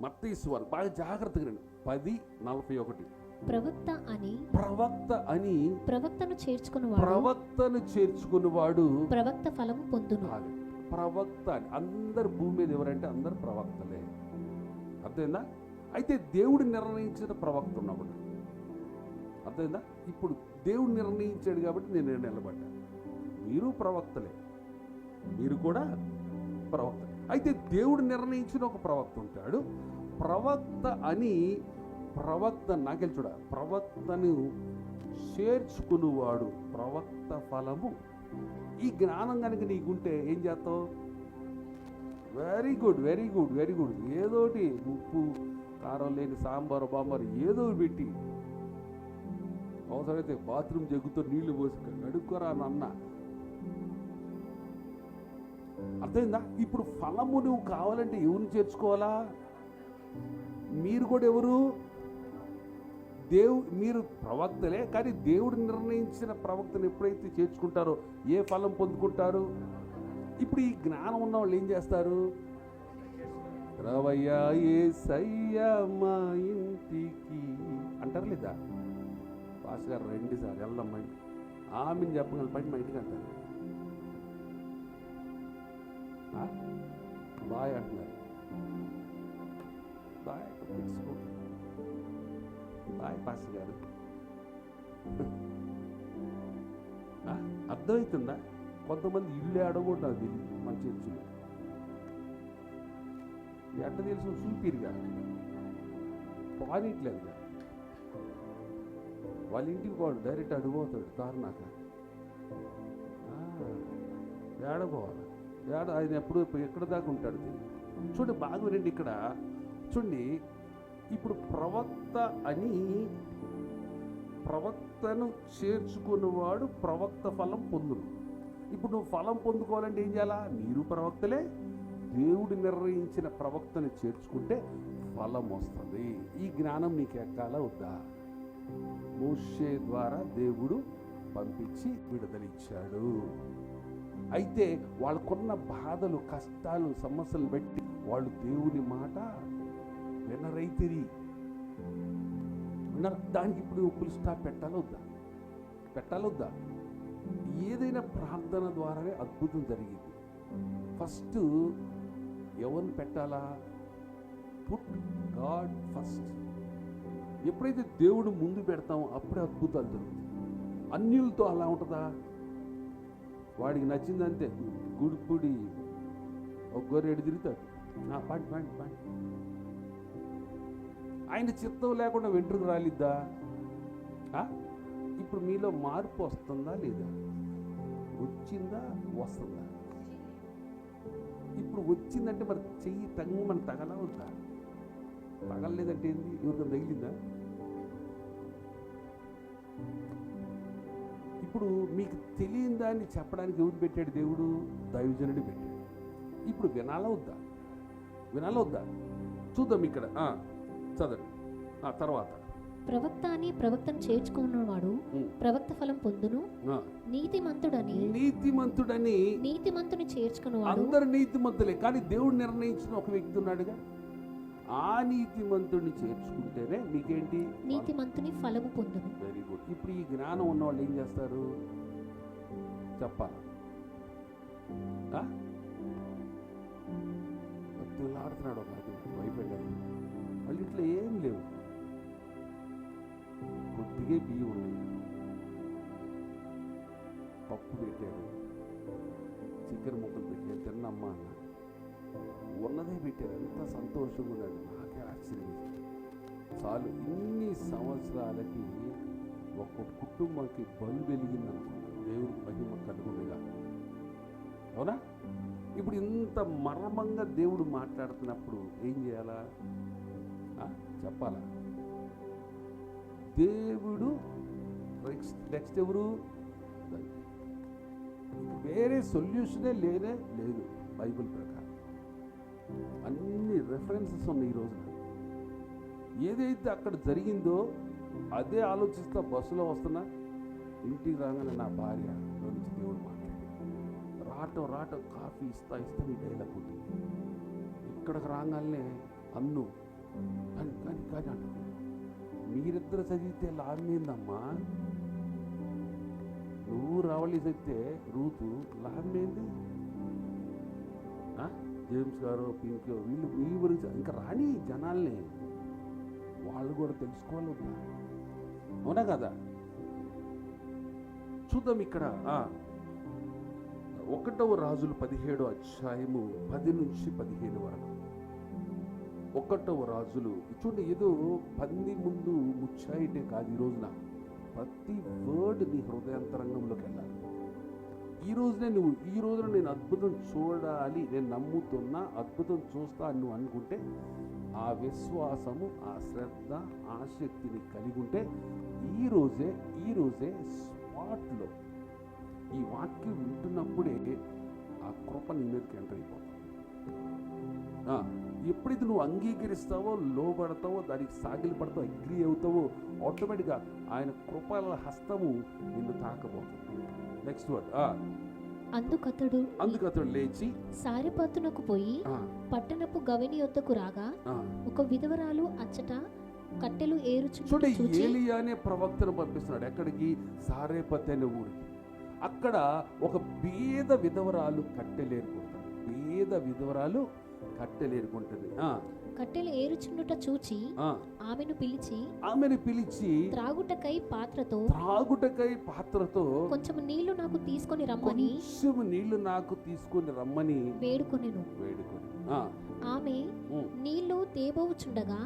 మత్తీసు వారు. బాగా జాగ్రత్తగా రండి పది నలభై ఒకటి. ప్రవక్త అని ప్రవక్త అని ప్రవక్తను చేర్చుకున్నవాడు ప్రవక్తను చేర్చుకున్నవాడు ప్రవక్త ఫలము పొందును. ప్రవక్త అని. అందరు భూమి మీద ఎవరంటే అందరు ప్రవక్తలే. అర్థమైందా? అయితే దేవుడు నిర్ణయించిన ప్రవక్త ఉన్నప్పుడు అర్థమైందా? ఇప్పుడు దేవుడు నిర్ణయించాడు కాబట్టి నేను నిలబడ్డా. మీరు ప్రవక్తలే. మీరు కూడా ప్రవక్త అయితే దేవుడు నిర్ణయించిన ఒక ప్రవక్త ఉంటాడు. ప్రవక్త అని ప్రవక్త నాకెళ్ళి చూడ ప్రవక్తను చేర్చుకునేవాడు ప్రవక్త ఫలము. ఈ జ్ఞానం కనుక నీకుంటే ఏం చేస్తావు? Very good very good very good ఏదోటి ఉప్పు కారం లేని సాంబారు బాంబారు ఏదో ఒకటి పెట్టి అవసరమైతే బాత్రూమ్ జగ్గుతో నీళ్ళు పోసి కడుక్కోరా నాన్న. అర్థమైందా? ఇప్పుడు ఫలము నువ్వు కావాలంటే ఎవరిని చేర్చుకోవాలా? మీరు కూడా ఎవరు? దేవు మీరు ప్రవక్తలే కానీ దేవుడు నిర్ణయించిన ప్రవక్తను ఎప్పుడైతే చేర్చుకుంటారో ఏ ఫలం పొందుకుంటారు? ఇప్పుడు ఈ జ్ఞానం ఉన్న వాళ్ళు ఏం చేస్తారు? రవయ్యా ఏ మా ఇంటికి. అంటారు లేదా? పాస్ గారు రండి సార్ వెళ్దాం ఆమెను చెప్పగల పని మా ఇంటికి అంటారు బాయ్ అంటున్నారు బాయ్ బాయ్ పాస్ గారు. అర్థమవుతుందా కొంతమంది ఇల్లు ఆడకూడదు తెలియదు మన చర్చిలో. ఎట్ట తెలుసు చూపిరుగా పానిట్లేదు వాళ్ళ ఇంటికి వాడు డైరెక్ట్ అడిగిపోతాడు దారుణాక ఏడపోవాలి ఏడ ఆయన ఎప్పుడు ఎక్కడ దాకా ఉంటాడు చూడండి బాగా వినండి ఇక్కడ. చూడండి ఇప్పుడు ప్రవక్త అని ప్రవక్తను చేర్చుకున్నవాడు ప్రవక్త ఫలం పొందును. ఇప్పుడు నువ్వు ఫలం పొందుకోవాలంటే ఏం చేయాలా? మీరు ప్రవక్తలే. దేవుడు నిర్ణయించిన ప్రవక్తను చేర్చుకుంటే ఫలం వస్తుంది. ఈ జ్ఞానం నీకు ఎక్కాలా వద్దా? మోషే ద్వారా దేవుడు పంపించి విడుదలిచ్చాడు అయితే వాళ్ళకున్న బాధలు కష్టాలు సమస్యలు పెట్టి వాళ్ళు దేవుని మాట వినరైతిరి. వినరు. దానికి ఇప్పుడు ఫుల్ స్టాప్ పెట్టాలొద్దా? పెట్టాలొద్దా? ఏదైనా ప్రార్థన ద్వారానే అద్భుతం జరిగింది. ఫస్ట్ ఎవరిని పెట్టాలా? పుట్ గాడ్ ఫస్ట్ ఎప్పుడైతే దేవుడు ముందు పెడతామో అప్పుడే అద్భుతాలు జరుగుతాయి. అన్యులతో అలా ఉంటుందా? వాడికి నచ్చిందంతే. గుడిపుడి ఒక గొర్రెడు తిరుగుతాడు. నా పాటి పాటి పాటి. ఆయన చిత్తం లేకుండా వెంట్రుకు రాలిద్దా? ఆ? ఇప్పుడు మీలో మార్పు వస్తుందా లేదా? వచ్చిందా వస్తుందా? ఇప్పుడు వచ్చిందంటే మరి చెయ్యి తగ్గు మన తగలా ఉందా? తగలలేదంటే ఏంది? ఎవరికైనా తగిలిందా? ఇప్పుడు మీకు తెలియని దాన్ని చెప్పడానికి ఎవరు పెట్టాడు దేవుడు? దైవజనుడు పెట్టాడు. ఇప్పుడు వినాలా వద్దా? వినాలా వద్దా? చూద్దాం ఇక్కడ. చదవండి. ఆ తర్వాత. ప్రవక్త అని ప్రవక్తను చేర్చుకున్నవాడు ప్రవక్త ఫలం పొందును. నీతిమంతుడని నీతిమంతుడని నీతిమంతుని చేర్చుకున్నవాడు అందరు నీతిమంతులే కానీ దేవుడు నిర్ణయించిన ఒక వ్యక్తి ఉన్నాడుగా. ఆ నీతిమంతుడిని చేర్చుకుంటేనే మీకేంటి? నీతిమంతుని ఫలము పొందును వెరీ గుడ్ ఇప్పుడు ఈ జ్ఞానం ఉన్న వాళ్ళు ఏం చేస్తారు? చెప్పాలి? ఆ? బతులాడుతున్నాడు ఒక భయపడ్డాడు వాళ్ళ ఇంట్లో ఏం లేవు. కొద్దిగా బియ్యం ఉన్నాయి పప్పు పెట్టాడు. చికెన్ ముక్కలు పెట్టాడు. తిన్నమ్మా అన్న. ఉన్నదే పెట్టారు ఎంత సంతోషంగా ఉన్నాడు నాకే ఆశ్చర్యం చాలు ఇన్ని సంవత్సరాలకి ఒక కుటుంబానికి బలు వెలిగిందనుకో దేవుడికి మహిమ కలుగునిగా. అవునా? ఇప్పుడు ఇంత మర్మంగా దేవుడు మాట్లాడుతున్నప్పుడు ఏం చేయాలా? చెప్పాలా? దేవుడు నెక్స్ట్ నెక్స్ట్ ఎవరు? వేరే సొల్యూషనే లేనే లేదు బైబిల్ ప్రకారం. అన్ని రెఫరెన్సెస్ ఉన్నాయి ఈ రోజున. ఏదైతే అక్కడ జరిగిందో అదే ఆలోచిస్తా బస్సులో వస్తున్నా ఇంటికి రాగానే నా భార్య నుంచి దేవుడు మాట్లాడి రాటో రాటో కాఫీ ఇస్తా ఇస్తా నీ డైలాగ్ ఉంటుంది ఇక్కడికి రాగానే అన్ను కానీ కానీ కానీ అంట మీరిద్దరు చదివితే లాభమేందమ్మా నువ్వు రావాలి చదివితే రూతు లాభమేంది ఆ? జేమ్స్ గారు పింక్ వీళ్ళు మీ గురించి ఇంకా రాని జనాల్ని వాళ్ళు కూడా తెలుసుకోవాలి అవునా కదా? చూద్దాం ఇక్కడ ఒకటవ రాజులు పదిహేడు అధ్యాయము పది నుంచి పదిహేను వరకు. ఒకటవ రాజులు చూడండి ఏదో పంది ముందు ముచ్చాయిటే కాదు ఈ రోజున. ప్రతి వర్డ్ నీ హృదయాంతరంగంలోకి వెళ్ళాలి. ఈ రోజునే నువ్వు ఈ రోజున నేను అద్భుతం చూడాలి నేను నమ్ముతున్నా అద్భుతం చూస్తా అని నువ్వు అనుకుంటే ఆ విశ్వాసము ఆ శ్రద్ధ ఆసక్తిని కలిగి ఉంటే ఈ రోజే ఈ రోజే స్పాట్లో ఈ వాక్యం వింటున్నప్పుడే ఆ కృప నీ మీదకి ఎంటర్ అయిపోతుంది. ఎప్పుడైతే నువ్వు అంగీకరిస్తావో లోబడతావో దానికి సాగిలి పడతావో అగ్రి అవుతావో ఆటోమేటిక్గా ఆయన కృపల హస్తము నిన్ను తాకబోతుంది. నెక్స్ట్ వర్డ్ అందుకతడు అందుకు అతడు లేచి సారెపాతునకు పోయి పట్టణపు గవిని యొద్దకు రాగా. ఒక విధవరాలు అచ్చట కట్టెలు చూచి ఏలియా అనే ప్రవక్తను పంపిస్తున్నాడు ఎక్కడికి? సారేపతి అనే ఊరికి. అక్కడ ఒక బీద విధవరాలు కట్టెలేరుకుంటుంది బీద విధవరాలు కట్టెలేరుకుంటుంది ఆ, కట్టెలు ఏరుచుండుట చూచి. ఆమెను పిలిచి ఆమెను పిలిచి త్రాగుటకై పాత్రతో త్రాగుటకై పాత్రతో కొంచెం నీళ్ళు నాకు తీసుకొని రమ్మని కొంచెం నీళ్ళు నాకు తీసుకొని రమ్మని వేడుకొనెను. వేడుకొని ఆమె నీళ్ళు తేబోవుచుండగా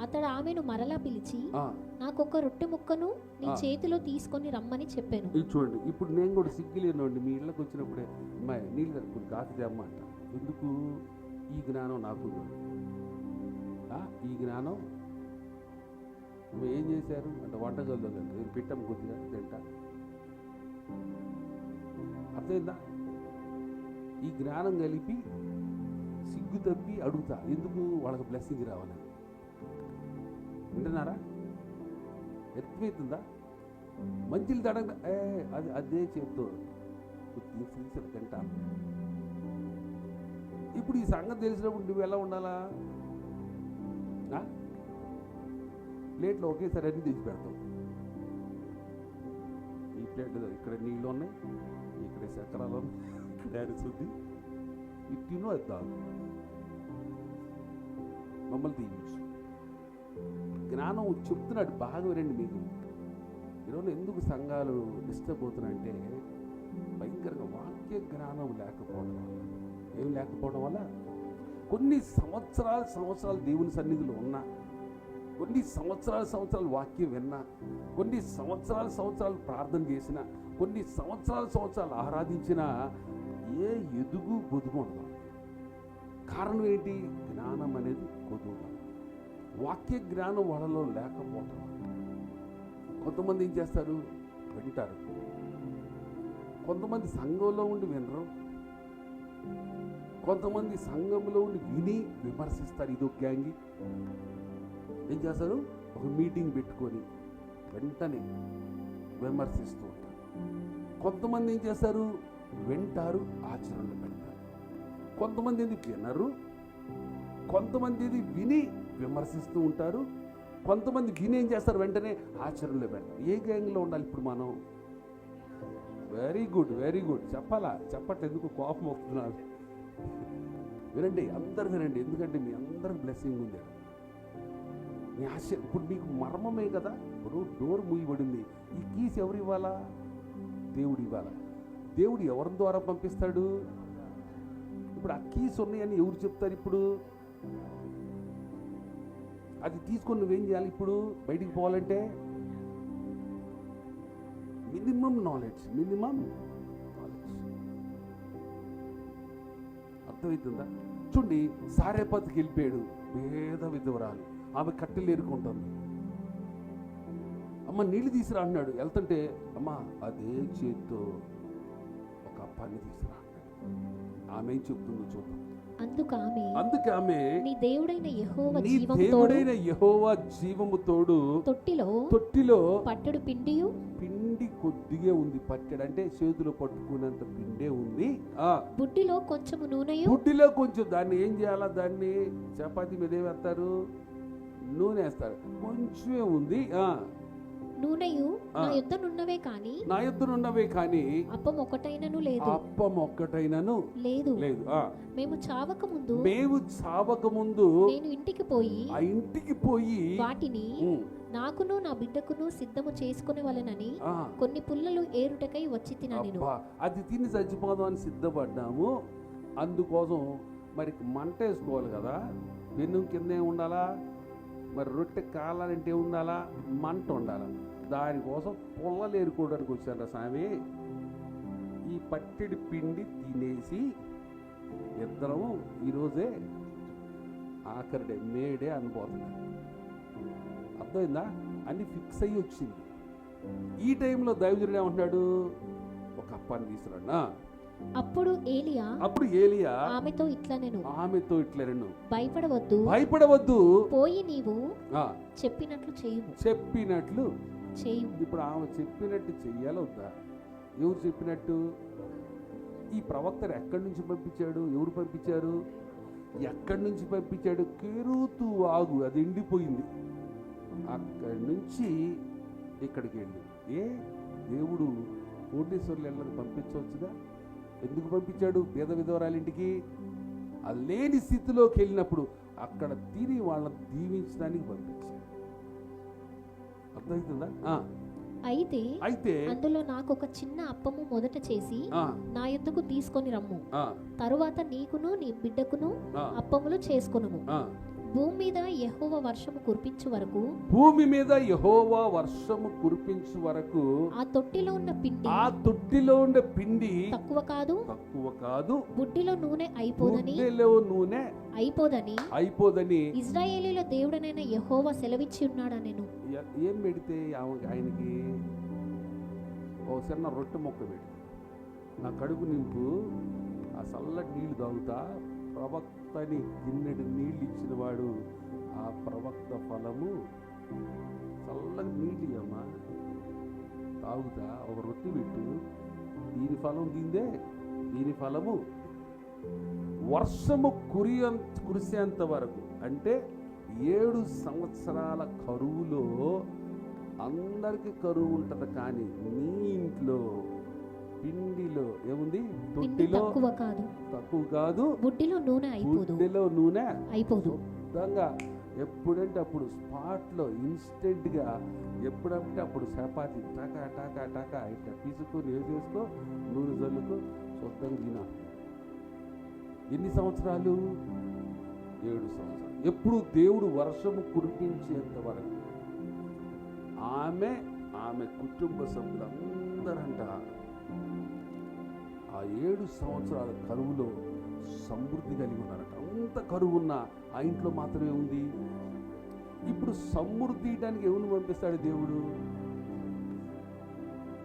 అతడు ఆమెను మరలా పిలిచి ఆ. నాకొక రొట్టె ముక్కను నీ. చేతిలో తీసుకొని రమ్మని చెప్పాను. చూడండి ఇప్పుడు నేను కూడా సిగ్గులేనండి మీ ఇళ్ళకి వచ్చినప్పుడే నీళ్ళు అమ్మ అంట ఎందుకు? ఈ జ్ఞానం నాకు ఈ జ్ఞానం నువ్వు ఏం చేశారు? అంటే వంటగదిలో నేను పిట్టం కొద్దిగా తింటా. అర్థమైందా? ఈ జ్ఞానం కలిపి సిగ్గు తప్పి అడుగుతా. ఎందుకు వాళ్ళకి బ్లెస్సింగ్ రావాలని? వింటున్నారా? ఎత్తుమవుతుందా మంచిలు తడగ ఏ అది అదే చెప్తూ తింటా తింటాను ఇప్పుడు ఈ సంగతి తెలిసినప్పుడు నువ్వు ఎలా ఉండాలా? ప్లేట్లో ఒకేసారి అన్ని తీసి పెడతావు ఈ ప్లేట్ ఇక్కడ నీళ్ళు ఉన్నాయి ఇక్కడ చక్రాలు ఉన్నాయి ఇక్కడ అరిచుద్ది తిను మమ్మల్ని తీయించు జ్ఞానం చెప్తున్నాడు బాగా వినండి మీకు. ఈరోజు ఎందుకు సంఘాలు డిస్టర్బ్ అవుతున్నాయంటే భయంకరంగా వాక్య జ్ఞానం లేకపోవడం వల్ల. ఏం లేకపోవడం వల్ల కొన్ని సంవత్సరాల సంవత్సరాలు దేవుని సన్నిధిలో ఉన్నా కొన్ని సంవత్సరాల సంవత్సరాలు వాక్యం విన్నా కొన్ని సంవత్సరాల సంవత్సరాలు ప్రార్థన చేసిన కొన్ని సంవత్సరాల సంవత్సరాలు ఆరాధించిన ఏ ఎదుగు బొదుగు ఉండదు. కారణం ఏంటి? జ్ఞానం అనేది కొదువుగా వాక్య జ్ఞానం వాళ్ళలో లేకపోవటం కొంతమంది ఏం చేస్తారు? వింటారు. కొంతమంది సంఘంలో ఉండి వినరు. కొంతమంది సంఘంలో ఉండి విని విమర్శిస్తారు ఇదో గ్యాంగి. ఏం చేస్తారు? ఒక మీటింగ్ పెట్టుకొని వెంటనే విమర్శిస్తూ ఉంటారు. కొంతమంది ఏం చేస్తారు? వింటారు ఆచరణలు పెడతారు. కొంతమంది ఇది వినరు కొంతమంది ఇది విని విమర్శిస్తూ ఉంటారు. కొంతమంది విని ఏం చేస్తారు? వెంటనే ఆచరణలో పెడతారు. ఏ గ్యాంగ్లో ఉండాలి ఇప్పుడు మనం? వెరీ గుడ్ వెరీ గుడ్ చెప్పాలా? చెప్పట్లేదు ఎందుకు కోపం వస్తున్నారు వినండి అందరు వినండి. ఎందుకంటే మీ అందరి బ్లెస్సింగ్ ఉంది. మీ ఆశ ఇప్పుడు మీకు మర్మమే కదా? ఇప్పుడు డోర్ మూయబడింది. ఈ కీస్ ఎవరు ఇవ్వాలా? దేవుడు ఇవ్వాలా? దేవుడు ఎవరి ద్వారా పంపిస్తాడు? ఇప్పుడు ఆ కీస్ ఉన్నాయని ఎవరు చెప్తారు ఇప్పుడు? అది తీసుకొని నువ్వేం చేయాలి ఇప్పుడు? బయటికి పోవాలంటే? మినిమం నాలెడ్జ్ మినిమం నాలెడ్జ్ అర్థమవుతుందా? చూడండి సారేపతికి వెళ్ళిపోయాడు. పేద విధవరాలు. ఆమె కట్టెలు ఏరుకుంటుంది అమ్మ నీళ్ళు తీసురా అన్నాడు. వెళ్తుంటే అమ్మ అదే చేత్తో ఒక అప్పాన్ని తీసురా అన్నాడు. ఆమె చెప్తుందో చూద్దాం. అందుకు ఆమె అందుకే ఆమె నీ దేవుడైన యెహోవా జీవము తోడు దేవుడైన యెహోవా జీవము తోడు తొట్టిలో తొట్టిలో పట్టడు పిండియు పిండి కొద్దిగా ఉంది పట్టెడు అంటే చేతిలో పట్టుకున్నంత పిండే ఉంది. ఆ. బుడ్డిలో కొంచెము నూనెయు? బుడ్డిలో కొంచెం దాన్ని ఏం చేయాలా? దాన్ని చపాతీ మీద ఏం వేస్తారు? నూనె వేస్తారు. కొంచెమే ఉంది. ఆ, నూనెయు నా ఆ. యుద్ధ నున్నవే కాని నా ఎద్దునున్నవే కానీ అప్పం ఒకటైనను లేదు. అప్పం ఒక్కటైనను లేదు. లేదు మేము చావక ముందు మేము చావక ముందు నేను ఇంటికి పోయి ఆ ఇంటికి పోయి వాటిని నాకును నా బిడ్డకును సిద్ధము చేసుకునే వలనని కొన్ని పుల్లలు ఏరుటకై వచ్చి తిన నేను. అబ్బా అది తిని చచ్చిపోదాం అని సిద్ధపడ్డాము. అందుకోసం మరి మంట వేసుకోవాలి కదా. వెన్ను కింద ఉండాలా? మరి రొట్టె కాలాలంటే ఉండాలా? మంట ఉండాలా? దానికోసం పుల్లలు ఏరుకోవడానికి వచ్చారా స్వామి. ఈ పట్టెడి పిండి తినేసి ఇద్దరము ఈరోజే ఆఖరి డే మేడే అనుకోతుంది అర్థమైందా? అన్ని ఫిక్స్ అయ్యి వచ్చింది. ఈ టైంలో దైవజనుడు ఏమంటున్నాడు? ఒక అప్పాన్ని తీసుకురాడు ఆ, అప్పుడు ఏలియా అప్పుడు ఏలియా ఆమెతో ఇట్లా నేను ఆమెతో ఇట్లా రెండు భయపడవద్దు. భయపడవద్దు. పోయి నీవు చెప్పినట్లు చేయుము. చెప్పినట్లు చేయుము ఇప్పుడు ఆమె చెప్పినట్టు చెయ్యాలి వద్దా? ఎవరు చెప్పినట్టు? ఈ ప్రవక్తను ఎక్కడి నుంచి పంపించాడు? ఎవరు పంపించారు? ఎక్కడి నుంచి పంపించాడు? కేరుతూ ఆగు అది ఎండిపోయింది. అక్కడి నుంచి ఇక్కడికి వెళ్ళు. ఏ? దేవుడు కోటేశ్వర్లు వెళ్ళని పంపించవచ్చుగా? ఎందుకు పంపించాడు పేద విధవరాలింటికి ఆ లేని స్థితిలోకి వెళ్ళినప్పుడు అక్కడ తిని వాళ్ళని దీవించడానికి పంపించాడు అయితే అయితే అందులో నాకు ఒక చిన్న అప్పము మొదట చేసి నా యుద్ధకు తీసుకొని రమ్ము. తరువాత నీకును నీ బిడ్డకును అప్పములు చేసుకొనుము. భూమి మీద యెహోవ వర్షము కురిపించు వరకు భూమి మీద యహోవా వర్షము కురిపించు వరకు ఆ తొట్టిలో ఉన్న పిండి ఆ తొట్టిలో ఉండే పిండి తక్కువ కాదు తక్కువ కాదు బుడ్డిలో నూనె అయిపోదని నూనె అయిపోదని అయిపోదని ఇజ్రాయేలీల దేవుడనైన యెహోవా సెలవిచ్చి ఉన్నాడా నేను? ఏం పెడితే ఆయనకి ఓ చిన్న రొట్టె మొక్క పెడి నా కడుపు నింపు ఆ చల్లటి నీళ్ళు తాగుతా ప్రవక్తని గిన్నెడు నీళ్ళు ఇచ్చిన వాడు ఆ ప్రవక్త ఫలము చల్లటి నీళ్ళు అమ్మా. తాగుతా ఒక రొట్టె పెట్టు దీని ఫలం దీందే దీని ఫలము వర్షము కురియ కురిసేంత వరకు. అంటే ఏడు సంవత్సరాల కరువులో అందరికి కరువు ఉంటుంది కానీ నీ ఇంట్లో పిండిలో ఏముంది? తొట్టిలో తక్కువ కాదు. తక్కువ కాదు. బుడ్డిలో నూనె అయిపోదు. బుడ్డిలో నూనె అయిపోదు. శుద్ధంగా ఎప్పుడంటే అప్పుడు స్పాట్లో ఇన్స్టెంట్గా ఎప్పుడంటే అప్పుడు చపాతి టకా టకా టకా ఇట్లా తీసుకొని వేసేసుకో నూనె జల్లుకో శుద్ధంగా తిన ఎన్ని సంవత్సరాలు? ఏడు సంవత్సరాలు. ఎప్పుడు దేవుడు వర్షము కురిపించేంత వరకు ఆమె ఆమె కుటుంబ సభ్యులందరంట ఆ ఏడు సంవత్సరాల కరువులో సమృద్ధి కలిగి ఉన్నారట. అంత కరువు ఉన్న ఆ ఇంట్లో మాత్రమే ఉంది. ఇప్పుడు సమృద్ధి ఇయడానికి ఎవరిని పంపిస్తాడు దేవుడు?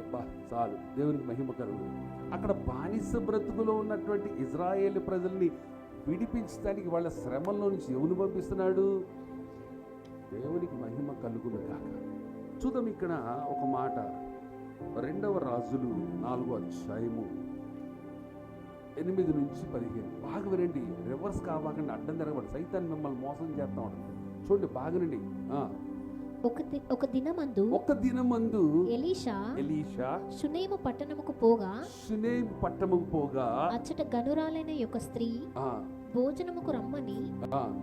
అబ్బా, చాలు. దేవునికి మహిమ కరువు అక్కడ బానిస బ్రతుకులో ఉన్నటువంటి ఇజ్రాయేల్ ప్రజల్ని విడిపించడానికి వాళ్ళ శ్రమల్లో నుంచి ఎవరు పంపిస్తున్నాడు. దేవునికి మహిమ కలుగును కాక చూద్దాం ఇక్కడ ఒక మాట. రెండవ రాజులు నాలుగో అధ్యాయము ఎనిమిది నుంచి పదిహేను. బాగా వినండి. రివర్స్ కావాకండి అడ్డం తిరగబడి సైతాన్ని మిమ్మల్ని మోసం చేస్తా ఉంటుంది. చూడండి బాగా వినండి. ఒక ఒక దినమందు ఒక్క దినమందు ఎలీషా ఎలీషా షునేము పట్టణముకు పోగా షునేం పట్టముకు పోగా అచ్చట గనురాలైన యొక్క స్త్రీ భోజనముకు రమ్మని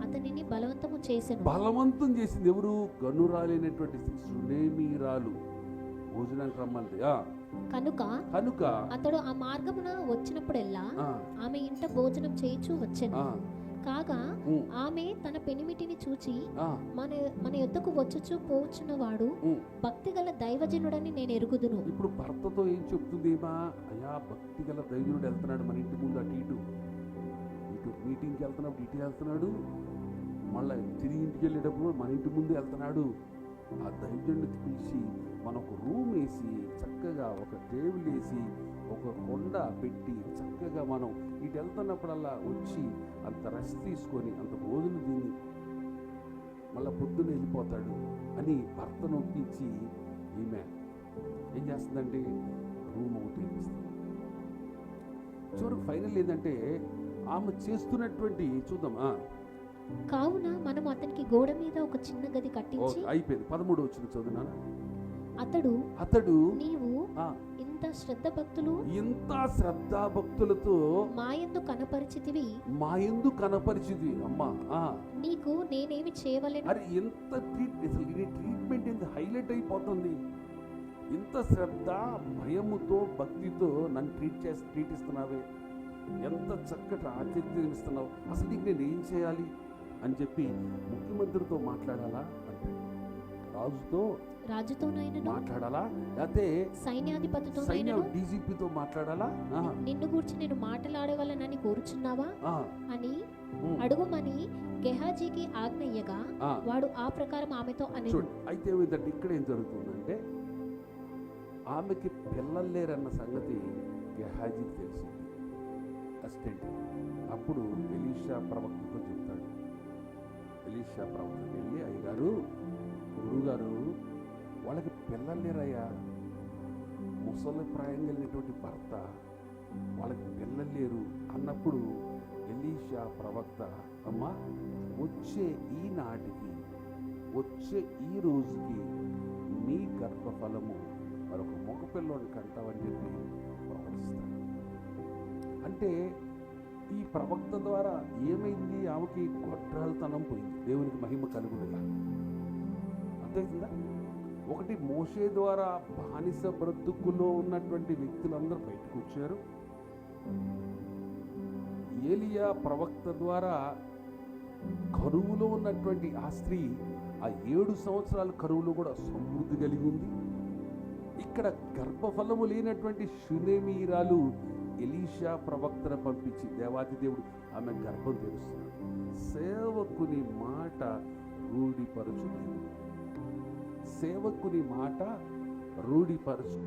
అతనిని బలవంతము చేసెను. బలవంతం చేసింది ఎవరు? గనురాలైనటువంటి సునేమీరాలు భోజనానికి రమ్మంది కనుక కనుక అతడు ఆ మార్గమున వచ్చినప్పుడెల్లా ఆమె ఇంట భోజనం చేయిచూ వచ్చెను. కాగా ఆమె తన పెనిమిటిని చూచి మన మన యొద్దకు వచ్చుచూ పోవచ్చున్నవాడు ఉమ్. భక్తి గల దైవజనుడని నేను ఎరుగుదును. ఇప్పుడు భర్తతో ఏం చెప్తుంది ఏమా అయ్యా భక్తి గల దైవనుడు వెళ్తున్నాడు మన ఇంటి ముందు అటు ఇటు. ఇటు మీటింగ్కి వెళ్తున్నప్పుడు ఇటు వెళ్తున్నాడు. మళ్ళీ తిరిగి ఇంటికి వెళ్ళేటప్పుడు మన ఇంటి ముందు వెళ్తున్నాడు. ఆ దైవజనుడిని పిలిచి మన ఒక రూమ్ వేసి చక్కగా ఒక టేబుల్ వేసి ఒక కొండ పెట్టి చక్కగా మనం ఇటు వెళ్తున్నప్పుడల్లా వచ్చి అంత రెస్ట్ తీసుకొని అంత భోజనం తిని మళ్ళీ పొద్దున్న వెళ్ళిపోతాడు అని భర్తను ఒప్పించి ఈమె ఏం చేస్తుందంటే రూమ్ ఒకటి ఇస్తుంది చివరికి ఫైనల్ ఏంటంటే ఆమె చేస్తున్నటువంటి చూద్దాం ఆ, కావున మనం అతనికి గోడ మీద ఒక చిన్న గది కట్టించి అయిపోయింది. పదమూడు వచ్చిన చదువునానా అతడు అతడు నీవు ఇంత శ్రద్ధ భక్తులు ఇంత శ్రద్ధాభక్తులతో మాయందు కనపరిచితివి. మా ఎందు కనపరిచింది అమ్మా నీకు నేనేమి చేయవలెను? అరే ఎంత ట్రీట్ అసలు ట్రీట్మెంట్ ఎంత హైలైట్ అయిపోతుంది. ఇంత శ్రద్ధ భయముతో భక్తితో నన్ను ట్రీట్ చేసి ట్రీట్ ఇస్తున్నావే. ఎంత చక్కటి ఆతిథ్యం ఇస్తున్నావు. అసలు నీకు నేను ఏం చేయాలి? అని చెప్పి ముఖ్యమంత్రితో మాట్లాడాలా? అంటే రాజుతో రాజుతోనైనను? మాట్లాడాలా? లేకపోతే సైన్య సైన్యాధిపతితోనైనను డీజీపీతో మాట్లాడాలా? నిన్ను గూర్చి నేను మాట్లాడవలనని కోరుచున్నావా? అని అడుగుమని గెహాజీకి ఆజ్ఞయ్యగా. వాడు ఆ ప్రకారం ఆమెతో అని అయితే ఏమైందంటే ఇక్కడ ఏం జరుగుతుందంటే ఆమెకి పిల్లలు లేరన్న సంగతి గెహాజీకి తెలిసింది. అసిస్టెంట్ అప్పుడు ఎలీషా ప్రవక్తతో చెప్తాడు. ఎలీషా ప్రవక్తకి వెళ్ళి అయ్యగారు గురువుగారు వాళ్ళకి పిల్లలు లేరయ్యా. ముసలి ప్రాయం కలిగినటువంటి భర్త వాళ్ళకి పిల్లలు లేరు అన్నప్పుడు ఎలీషా ప్రవక్త అమ్మా వచ్చే ఈనాటికి వచ్చే ఈ రోజుకి నీ గర్భఫలము మరొక మగ పిల్లోని కంటావని చెప్పి ప్రవహిస్తాడు అంటే ఈ ప్రవక్త ద్వారా ఏమైంది? ఆమెకి గొడ్రాలతనం పోయింది. దేవునికి మహిమ కలుగునిలా అర్థమవుతుందా? ఒకటి మోషే ద్వారా బానిస బ్రతుకులో ఉన్నటువంటి వ్యక్తులందరూ బయటకు వచ్చారు. ఏలియా ప్రవక్త ద్వారా కరువులో ఉన్నటువంటి ఆ స్త్రీ ఆ ఏడు సంవత్సరాల కరువులో కూడా సమృద్ధి కలిగి ఉంది. ఇక్కడ గర్భఫలము లేనటువంటి శునేమీరాలు ఎలీషా ప్రవక్తను పంపించి దేవాది దేవుడు ఆమె గర్భం తెలుస్తున్నాడు సేవకుని మాట రూఢిపరచు సేవకుని మాట రూఢిపరచు